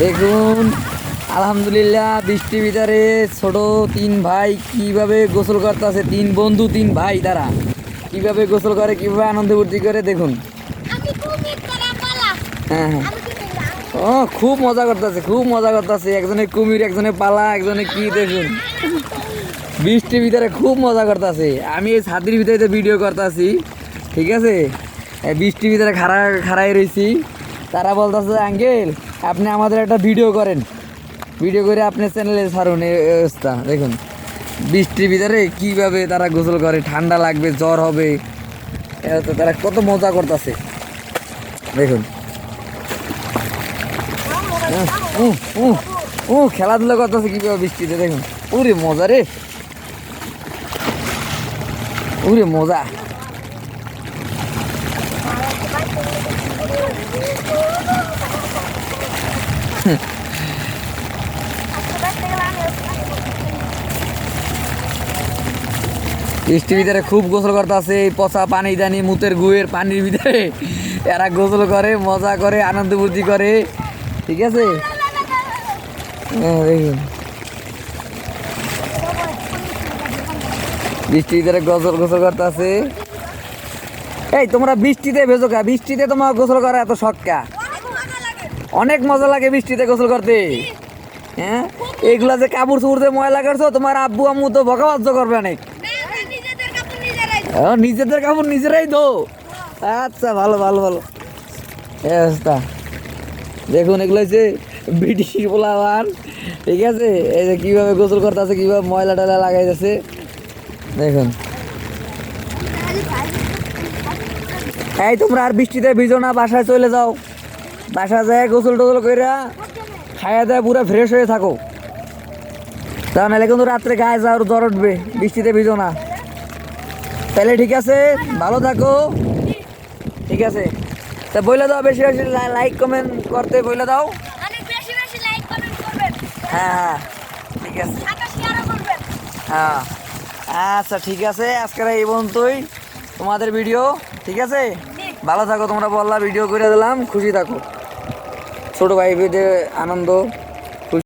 দেখুন আলহামদুলিল্লাহ বৃষ্টি ভিতরে ছোট তিন ভাই কীভাবে গোসল করতেছে তিন বন্ধু তিন ভাই তারা কীভাবে গোসল করে কীভাবে আনন্দ ফুর্তি করে দেখুন। হ্যাঁ হ্যাঁ। ও খুব মজা করতেছে খুব মজা করতেছে। একজনে কুমির একজনে পালা একজনে কি দেখুন। বৃষ্টির ভিতরে খুব মজা করতেছে। আমি এই ছাতির ভিতরে তো ভিডিও করতেছি ঠিক আছে? বৃষ্টির ভিতরে খাড়া খাড়াই রয়েছি তারা বলতেছে আঙ্কেল আপনি আমাদের একটা ভিডিও করেন। ভিডিও করে আপনি চ্যানেলে ছাড়ুন এই অবস্থা। দেখুন, বৃষ্টির ভিতরে কীভাবে তারা গোসল করে, ঠান্ডা লাগবে, জ্বর হবে তো তারা কত মজা করতেছে। দেখুন। ও খেলাধুলা করতেছে কীভাবে বৃষ্টিতে, দেখুন। ওরে মজা রে। ওরে মজা। বৃষ্টির ভিতরে খুব গোসল করতেছে এই পচা পানি জানি মুতের গুয়ের পানির ভিতরে। এরা গোসল করে মজা করে আনন্দ ফুর্তি করে। ঠিক আছে? হ্যাঁ, বৃষ্টির ভিতরে গোসল গোসল করতেছে এই তোমরা বৃষ্টিতে ভেজো কা? বৃষ্টিতে তোমার গোসল করা এত শখ কা? অনেক মজা লাগে বৃষ্টিতে গোসল করতে। হ্যাঁ? এগুলা যে কাপড় চুপড়তে ময়লা করছ, তোমার আব্বু আম্মু তো বকাবাজ্য করবে অনেক। নিজেদের কাপড় নিজেরাই দো আচ্ছা ভালো ভালো ভালো। দেখুন, এগুলো হচ্ছে ব্রিটিশ পোলাওয়ান। ঠিক আছে? এই যে কীভাবে গোসল করতেছে, কীভাবে ময়লা টয়লা লাগাইতেছে। দেখুন। এই, তোমরা আর বৃষ্টিতে ভিজো না, বাসায় চলে যাও। বাসায় যায় গোসল টোসল করে খাইয়া দেয় পুরা ফ্রেশ হয়ে থাকো। তা নাহলে কিন্তু রাত্রে গায়ে যাওয়ার জ্বর উঠবে বৃষ্টিতে ভিজো না। তাহলে ঠিক আছে ভালো থাকো। ঠিক আছে। তা বলে দাও বেশি বেশি লাইক কমেন্ট করতে বলে দাও। হ্যাঁ হ্যাঁ। ঠিক আছে। হ্যাঁ। আচ্ছা ঠিক আছে। আজকের এই পর্যন্তই তোমাদের ভিডিও ঠিক আছে? ভালো থাকো তোমরা বললা ভিডিও করে দিলাম। খুশি থাকো। ছোট ভাই আনন্দ